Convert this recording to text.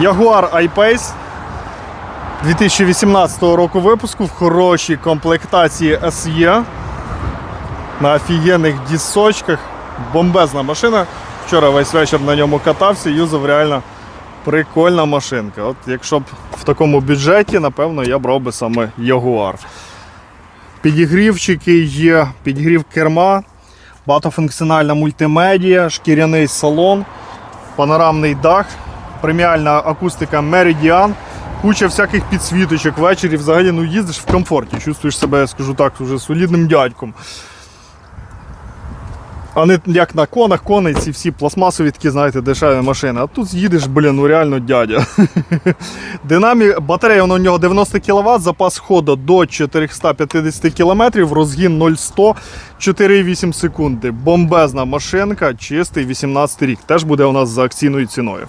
Jaguar I-Pace 2018 року випуску в хорошій комплектації SE. На офігенних дісочках. Бомбезна машина. Вчора весь вечір на ньому катався, юзав реально прикольна машинка. От якщо б в такому бюджеті, напевно, я брав би саме Jaguar. Підігрівчики є, підігрів керма, багатофункціональна мультимедіа, шкіряний салон, панорамний дах, преміальна акустика Meridian, куча всяких підсвіточок ввечері. Взагалі ну, їздиш в комфорті, чувствуєш себе, я скажу так, вже солідним дядьком. А не як на конах, кони ці всі пластмасові такі, знаєте, дешеві машини. А тут їдеш, блін, ну реально дядя. Динамі, батарея вона у нього 90 кВт, запас ходу до 450 км, розгін 0-100, 4,8 секунди. Бомбезна машинка, чистий 18 рік. Теж буде у нас за акційною ціною.